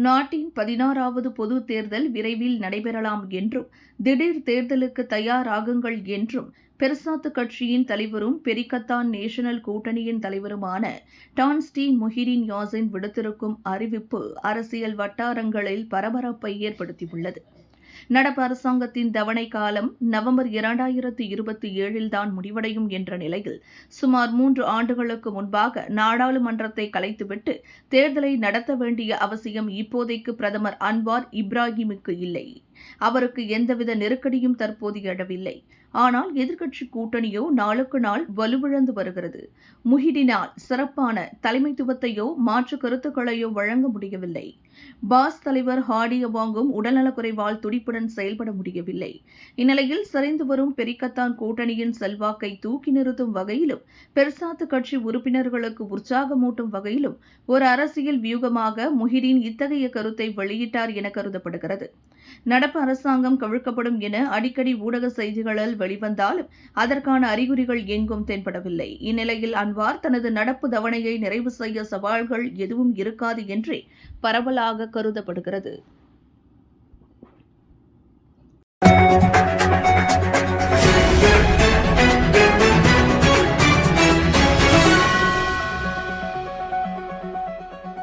நாட்டின் பதினாறாவது பொது தேர்தல் விரைவில் நடைபெறலாம் என்றும் திடீர் தேர்தலுக்கு தயாராகுங்கள் என்றும் பெர்சாத்து கட்சியின் தலைவரும் பெரிக்கத்தான் நேஷனல் கூட்டணியின் தலைவருமான டான்ஸ்டி முஹிரின் யாசின் விடுத்திருக்கும் அறிவிப்பு அரசியல் வட்டாரங்களில் பரபரப்பை ஏற்படுத்தியுள்ளது. நடப்பு அரசாங்கத்தின் தவணை காலம் நவம்பர் இரண்டாயிரத்து இருபத்தி ஏழில்தான் முடிவடையும் என்ற நிலையில் சுமார் மூன்று ஆண்டுகளுக்கு முன்பாக நாடாளுமன்றத்தை கலைத்துவிட்டு தேர்தலை நடத்த வேண்டிய அவசியம் இப்போதைக்கு பிரதமர் அன்வார் இப்ராஹிமுக்கு இல்லை. அவருக்கு எந்தவித நெருக்கடியும் தற்போது எழவில்லை. ஆனால் எதிர்க்கட்சி கூட்டணியோ நாளுக்கு நாள் வலுவிழந்து வருகிறது. முஹிடினால் சிறப்பான தலைமைத்துவத்தையோ மாற்று கருத்துக்களையோ வழங்க முடியவில்லை. பாஸ் தலைவர் ஹாடி அவாங்கும் உடல்நலக்குறைவால் துடிப்புடன் செயல்பட முடியவில்லை. இந்நிலையில் சரிந்து வரும் பெரிக்கத்தான் கூட்டணியின் செல்வாக்கை தூக்கி நிறுத்தும் வகையிலும் பெர்சாத்து கட்சி உறுப்பினர்களுக்கு உற்சாகமூட்டும் வகையிலும் ஒரு அரசியல் வியூகமாக முஹிடின் இத்தகைய கருத்தை வெளியிட்டார் என கருதப்படுகிறது. நடப்பு அரசாங்கம் கவிழ்க்கப்படும் என அடிக்கடி ஊடக செய்திகளில் வெளிவந்தாலும் அதற்கான அறிகுறிகள் எங்கும் தென்படவில்லை. இந்நிலையில் அன்வார் தனது நடப்பு தவணையை நிறைவு செய்ய சவால்கள் எதுவும் இருக்காது என்றே பரவலாக கருதப்படுகிறது.